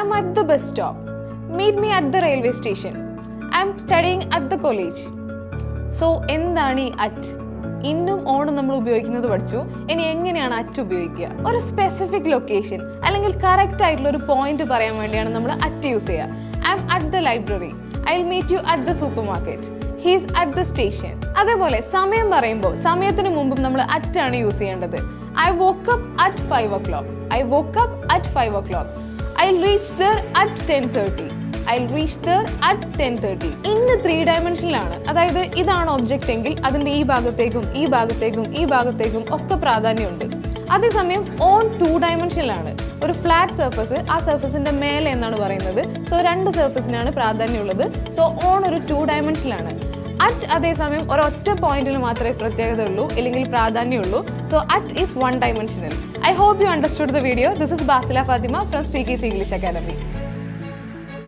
I at the bus stop. Meet me at the railway station. I'm studying at the college. So എന്താണ് ഈ at ഇന്നും ഓണം നമ്മൾ ഉപയോഗിക്കുന്നത് പഠിച്ചു. ഇനി എങ്ങനെയാണ് അറ്റ് ഉപയോഗിക്കുക? ഒരു സ്പെസിഫിക് ലൊക്കേഷൻ അല്ലെങ്കിൽ കറക്റ്റ് ആയിട്ടുള്ള ഒരു പോയിന്റ് പറയാൻ വേണ്ടിയാണ് നമ്മൾ അറ്റ് യൂസ് ചെയ്യുക. I'm at the library I will meet you at the supermarket he's at the station അതേപോലെ സമയം പറയുമ്പോൾ സമയത്തിന് മുമ്പും നമ്മൾ അറ്റ് ആണ് യൂസ് ചെയ്യേണ്ടത്. I woke up at five o'clock I woke up at five o'clock I reach there at ten thirty I reach there at ten thirty ഇന്ന് three ഡയമെൻഷനിലാണ് അതായത് ഇതാണ് ഒബ്ജക്റ്റ് എങ്കിൽ അതിന്റെ ഈ ഭാഗത്തേക്കും ഈ ഭാഗത്തേക്കും ഈ ഭാഗത്തേക്കും ഒക്കെ പ്രാധാന്യമുണ്ട്. അതേസമയം ഓൺ ടു ഡയമെൻഷനിലാണ് ഒരു ഫ്ലാറ്റ് സർഫസ് ആ സർഫസിന്റെ മേലെ എന്നാണ് പറയുന്നത്. സോ രണ്ട് സർഫസിനാണ് പ്രാധാന്യമുള്ളത്. സോ ഓൺ ഒരു ടു ഡയമെൻഷനിലാണ് അറ്റ് അതേസമയം ഒരൊറ്റ പോയിന്റിൽ മാത്രമേ പ്രത്യേകത ഉള്ളൂ അല്ലെങ്കിൽ പ്രാധാന്യമുള്ളൂ. So at is one dimensional I hope you understood the video this is Basila Fathima from speakers English academy